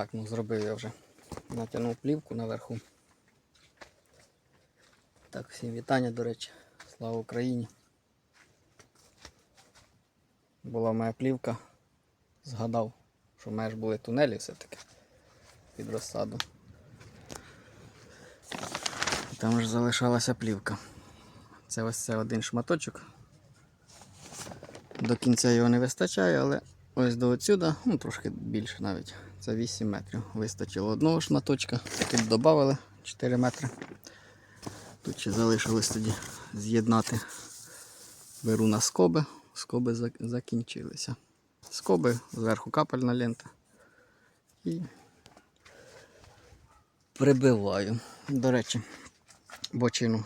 Так, ну зробив я вже. Натягнув плівку наверху. Так, всім вітання, до речі. Слава Україні. Була моя плівка. Згадав, що в мене ж були тунелі все-таки під розсаду. Там ж залишалася плівка. Це ось це один шматочок. До кінця його не вистачає, але ось до отсюда, ну трошки більше навіть. Це 8 метрів. Вистачило одного шматочка. Тут додали 4 метри. Тут ще залишилось тоді з'єднати. Беру на скоби. Скоби закінчилися. Скоби, зверху капельна лента. І прибиваю. До речі, бочину.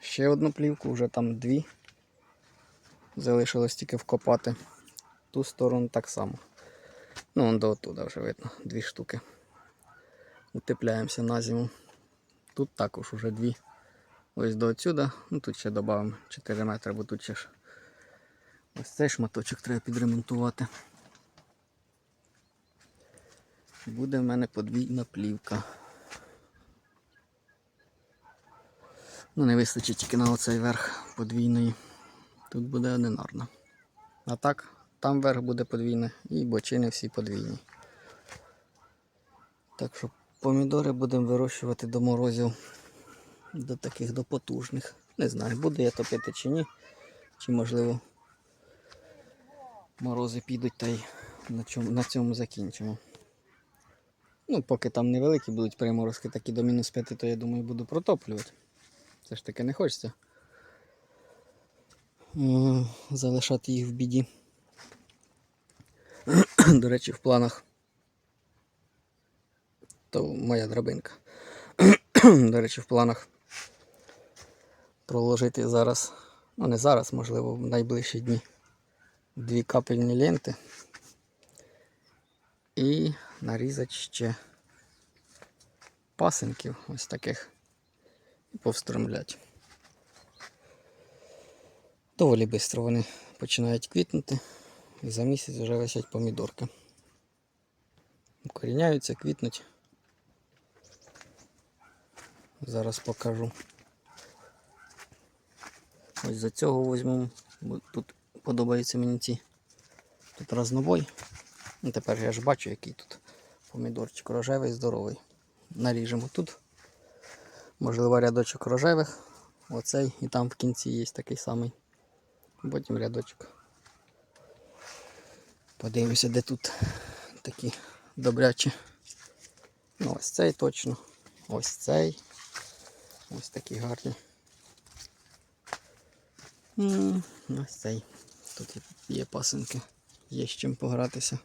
Ще одну плівку, вже там дві. Залишилось тільки вкопати. Ту сторону так само. Ну, вон до оттуда вже видно, дві штуки. Утепляємося на зиму. Тут також уже дві. Ось до отсюда. Ну тут ще додамо 4 метри, бо тут ще ж ось цей шматочок треба підремонтувати. Буде в мене подвійна плівка. Ну, не вистачить тільки на оцей верх подвійної. Тут буде одинарна. А так, там верх буде подвійне і бочини всі подвійні. Так що помідори будемо вирощувати до морозів, до таких до потужних. Не знаю, буду я топити чи ні. Чи можливо морози підуть та й на, чому, на цьому закінчимо. Ну, поки там невеликі будуть приморозки, такі до мінус 5, то я думаю буду протоплювати. Це ж таки не хочеться залишати їх в біді. До речі, в планах то моя драбинка. До речі, в планах проложити зараз, ну не зараз, можливо, в найближчі дні дві капельні ленти і нарізати ще пасенків ось таких і повстромлять. Доволі швидко вони починають квітнути і за місяць вже висять помідорки. Укоріняються, квітнуть. Зараз покажу. Ось за цього візьмемо, бо тут подобаються мені ці. Тут разнобой. Ну, тепер я ж бачу, який тут помідорчик рожевий, здоровий. Наріжемо тут. Можливо, рядочок рожевих. Оцей і там в кінці є такий самий. Потім рядочок. Подивимося, де тут такі добрячі. Ну, ось цей точно. Ось цей. Ось такі гарні. М, Ось цей. Тут є пасинки, є з чим погратися.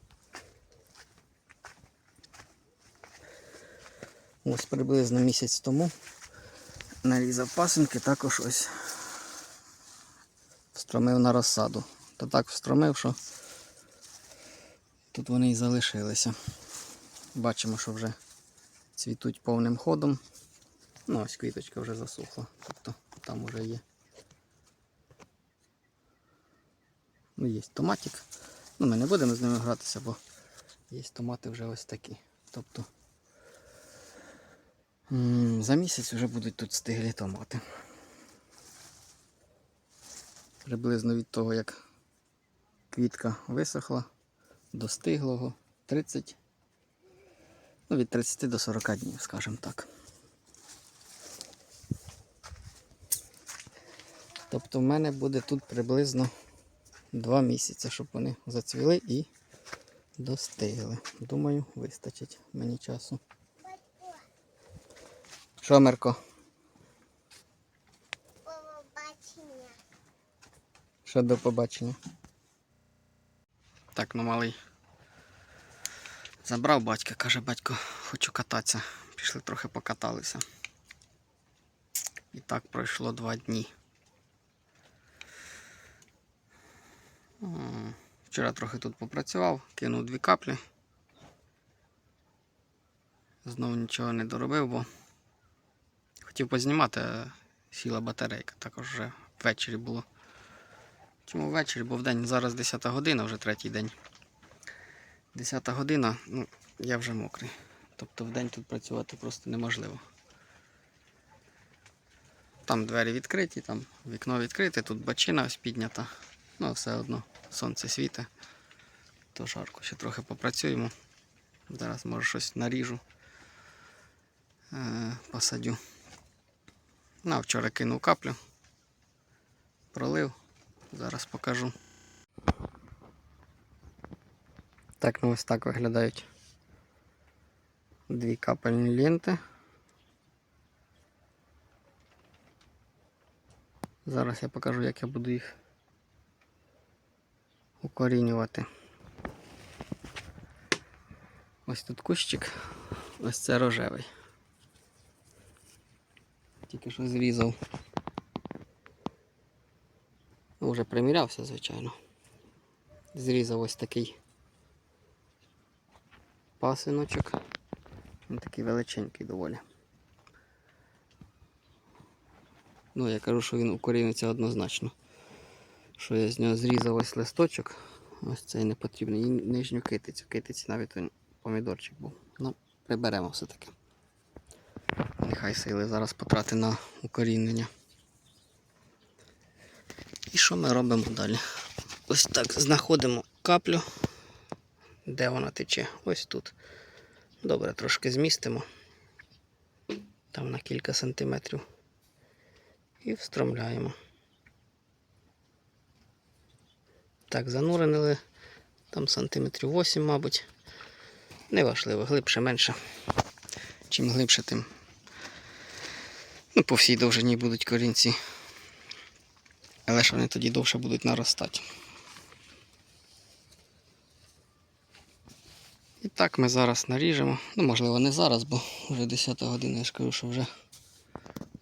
Ось приблизно місяць тому нарізав пасинки, також ось встромив на розсаду. Та так встромив, що тут вони і залишилися. Бачимо, що вже цвітуть повним ходом. Ну, ось квіточка вже засохла, тобто там вже є. Ну, є томатик. Ну, ми не будемо з ними гратися, бо є томати вже ось такі. Тобто за місяць вже будуть тут стиглі томати. Приблизно від того, як квітка висохла до стиглого 30, ну від 30 до 40 днів, скажімо так. Тобто в мене буде тут приблизно 2 місяці, щоб вони зацвіли і достигли. Думаю, вистачить мені часу. Що, Мерко? Побачення. Ще до побачення. Так, ну малий. Забрав батька, каже батько, хочу кататися. Пішли трохи покаталися. І так пройшло два дні. Вчора трохи тут попрацював, кинув дві каплі. Знову нічого не доробив, бо хотів познімати, сіла батарейка. Також вже ввечері було. Чому ввечері, бо вдень зараз 10 година, вже третій день. 10 година, ну, я вже мокрий. Тобто вдень тут працювати просто неможливо. Там двері відкриті, там вікно відкрите, тут бачина ось піднята. Ну, все одно сонце світить. То жарко, ще трохи попрацюємо. Зараз може щось наріжу, е, посадю. Ну, а вчора кинув каплю, пролив, зараз покажу. Так, ну ось так виглядають дві капельні ленти. Зараз я покажу, як я буду їх укорінювати. Ось тут кущик, ось це рожевий. Тільки що зрізав. Вже примірявся, звичайно. Зрізав ось такий пасиночок. Він такий величенький доволі. Ну, я кажу, що він укоріниться однозначно. Що я з нього зрізав ось листочок. Ось цей не потрібний. І нижню китицю. Китиці навіть помідорчик був. Ну, приберемо все-таки. Нехай сили зараз потрати на укорінення. І що ми робимо далі? Ось так знаходимо каплю. Де вона тече? Ось тут. Добре, трошки змістимо. Там на кілька сантиметрів. І встромляємо. Так, занурили. Там сантиметрів 8, мабуть. Неважливо, глибше, менше. Чим глибше, тим. Ну, по всій довжині будуть корінці. Але ж вони тоді довше будуть наростати. І так ми зараз наріжемо. Ну, можливо, не зараз, бо вже 10 година, я ж кажу, що вже,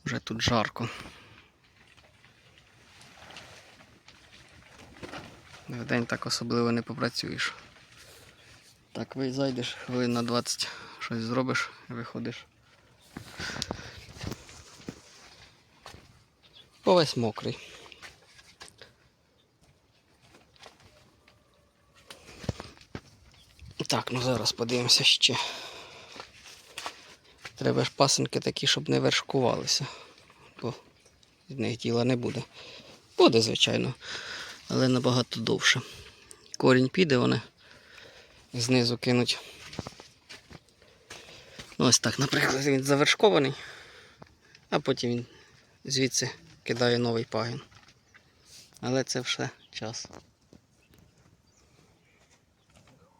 вже тут жарко. Вдень так особливо не попрацюєш. Так, ви зайдеш хвилин на 20, щось зробиш і виходиш. Повесь мокрий. Так, ну зараз подивимося ще. Треба ж пасенки такі, щоб не вершкувалися, бо з них діла не буде. Буде, звичайно, але набагато довше. Корінь піде, вони знизу кинуть. Ну, ось так, наприклад, він завершкований, а потім він звідси кидає новий пагін. Але це все час.